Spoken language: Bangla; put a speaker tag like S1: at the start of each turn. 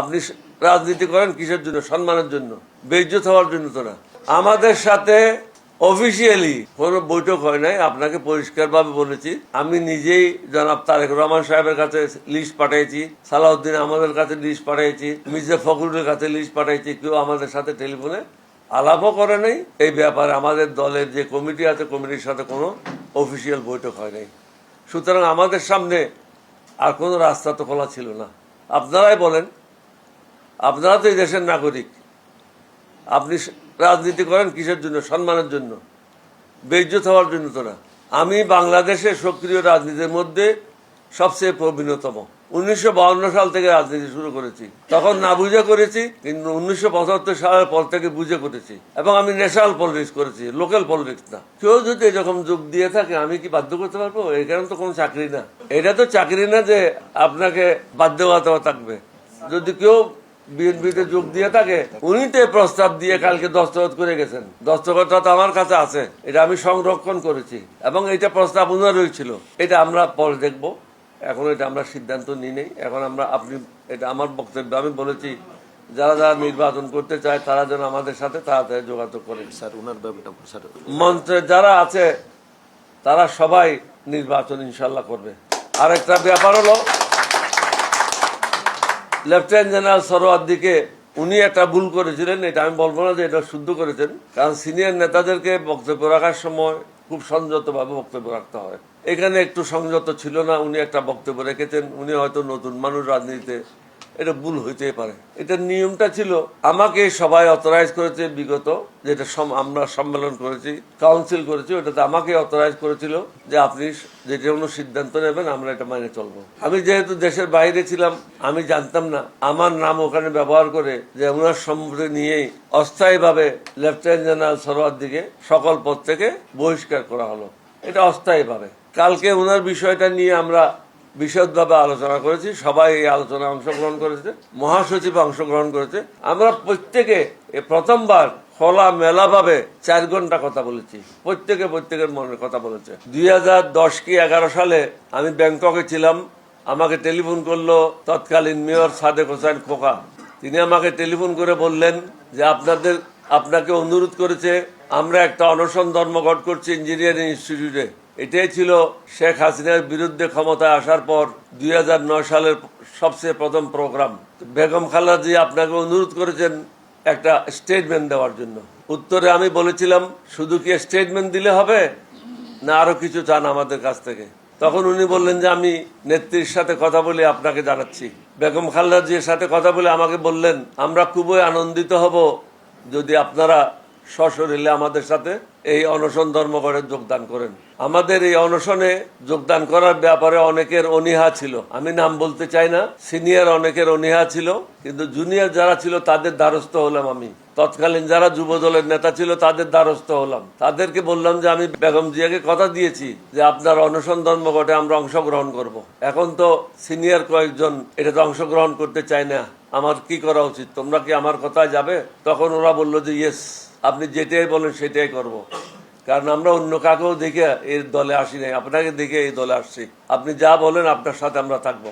S1: আপনি রাজনীতি করেন কিসের জন্য? সম্মানের জন্য। বেইজ্জত হওয়ার জন্য তো না। আমাদের সাথে অফিসিয়ালি কোনো বৈঠক হয় নাই। আপনাকে পরিষ্কারভাবে বলেছি। আমি নিজেই জনাব তারেক রহমান সাহেবের কাছে লিস্ট পাঠিয়েছি সালাউদ্দিন আমাদের কাছে লিস্ট পাঠিয়েছি মির্জা ফখরুলের কাছে লিস্ট পাঠিয়েছি কেউ আমাদের সাথে টেলিফোনে আলাপও করে নাই। এই ব্যাপারে আমাদের দলের যে কমিটি আছে, কমিটির সাথে কোনো অফিসিয়াল বৈঠক হয় নাই। সুতরাং আমাদের সামনে আর কোনো রাস্তা তো খোলা ছিল না। আপনারাই বলেন আপনারা তো এই দেশের নাগরিক। আপনি রাজনীতি করেন কিসের জন্য? সম্মানের জন্য। বেইজ্জত হওয়ার জন্য তো না। আমি বাংলাদেশের সক্রিয় রাজনীতির মধ্যে সবচেয়ে প্রবীণতম। উনিশশো সাল থেকে রাজনীতি শুরু করেছি। তখন না বুঝে করেছি, কিন্তু উনিশশো পঁচাত্তর সালের পর থেকে বুঝে করেছি। এবং আমি ন্যাশনাল পলিটিক্স করেছি, লোকাল পলিটিক্স না। কেউ যদি এরকম যোগ দিয়ে থাকে, আমি কি বাধ্য করতে পারব? এই এখানে তো কোনো চাকরি না। এটা তো চাকরি না যে আপনাকে বাধ্যবাধকতা থাকবে। যদি কেউ বিএনপিতে যোগ দিয়ে থাকে উনি তো প্রস্তাব দিয়ে কালকে দস্তখত করে গেছেন। দস্তখতটা তো আমার কাছে আছে এটা আমি সংরক্ষণ করেছি এবং এটা প্রস্তাব উনারই ছিল। এটা আমরা পরে দেখব। এখন এটা আমরা সিদ্ধান্ত নিই নেই। এখন আমরা আপনি এটা আমার বক্তব্য আমি বলেছি যারা যারা নির্বাচন করতে চায় তারা যেন আমাদের সাথে তাড়াতাড়ি যোগাযোগ করে।
S2: স্যার ওনার ব্যাপারটা স্যার।
S1: মন্ত্রে যারা আছে তারা সবাই নির্বাচন ইনশাল্লাহ করবে। আরেকটা ব্যাপার হলো লেফটেন্যান্ট জেনারেল সরোয়ার্দিকে উনি একটা ভুল করেছিলেন, এটা আমি বলব না যে এটা শুদ্ধ করেছেন, কারণ সিনিয়র নেতাদেরকে বক্তব্য রাখার সময় খুব সংযতভাবে বক্তব্য রাখতে হয়। এখানে একটু সংযত ছিল না, উনি একটা বক্তব্য রেখেছেন, উনি হয়তো নতুন মানুষ রাজনীতিতে এটা ভুল হইতেই পারে। এটার নিয়মটা ছিল, আমাকে সবাই অথরাইজ করেছে বিগত, যেটা আমরা সম্মেলন করেছি কাউন্সিল করেছি, ওটাতে আমাকে অথরাইজ করেছিল যে আপনি যেটা কোনো সিদ্ধান্ত নেবেন, আমরা এটা মেনে চলবো। আমি যেহেতু দেশের বাইরে ছিলাম, আমি জানতাম না, আমার নাম ওখানে ব্যবহার করে যে ওনার সম্মতি নিয়েই অস্থায়ীভাবে লেফটেন্যান্ট জেনারেল সরোয়ার দিকে সকল পদ থেকে বহিষ্কার করা হলো। এটা অস্থায়ীভাবে। কালকে ওনার বিষয়টা নিয়ে আমরা বিশদভাবে আলোচনা করেছি, সবাই এই আলোচনায় অংশগ্রহণ করেছে, মহাসচিব অংশগ্রহণ করেছে। আমরা প্রত্যেকে প্রথমবার খোলা মেলা ভাবে চার ঘণ্টা কথা বলেছি, প্রত্যেকে প্রত্যেকের মনের কথা বলেছে। দুই হাজার দশ কি এগারো সালে আমি ব্যাংককে ছিলাম, আমাকে টেলিফোন করল তৎকালীন মেয়র সাদেক হোসেন খোকা। তিনি আমাকে টেলিফোন করে বললেন যে আপনাদের, আপনাকে অনুরোধ করেছে, আমরা একটা অনশন ধর্মঘট করছি ইঞ্জিনিয়ারিং ইনস্টিটিউটে। এটাই ছিল শেখ হাসিনার বিরুদ্ধে ক্ষমতায় আসার পর দু হাজার নয় সালের সবচেয়ে প্রথম প্রোগ্রাম। বেগম খালাজি আপনাকে অনুরোধ করেছেন একটা স্টেটমেন্ট দেওয়ার জন্য। উত্তরে আমি বলেছিলাম, শুধু কি স্টেটমেন্ট দিলে হবে? না, আরও কিছু চান আমাদের কাছ থেকে। তখন উনি বললেন যে, আমি নেত্রীর সাথে কথা বলে আপনাকে জানাচ্ছি। বেগম খালেদা জির সাথে কথা বলে আমাকে বললেন, আমরা খুবই আনন্দিত হব যদি আপনারা সশরীরে আমাদের সাথে এই অনশন ধর্মঘটে যোগদান করেন। আমাদের এই অনশনে যোগদান করার ব্যাপারে অনেকের অনীহা ছিল। আমি নাম বলতে চাই না, সিনিয়র অনেকের অনীহা ছিল, কিন্তু জুনিয়র যারা ছিল তাদের দ্বারস্থ হলাম আমি। তৎকালীন যারা যুব দলের নেতা ছিল তাদের দ্বারস্থ হলাম। তাদেরকে বললাম যে, আমি বেগম জিয়াকে কথা দিয়েছি যে, আপনার অনশন ধর্মঘটে আমরা অংশগ্রহণ করব। এখন তো সিনিয়র কয়েকজন এটাতে অংশগ্রহণ করতে চায় না। আমার কি করা উচিত? তোমরা কি আমার কথায় যাবে? তখন ওরা বলল যে, ইয়েস। আপনি যেটাই বলেন সেটাই করব। কারণ আমরা অন্য কাকেও দেখে এর দলে আসি নাই। আপনাকে দেখে এই দলে আসছি। আপনি যা বলেন, আপনার সাথে আমরা থাকব।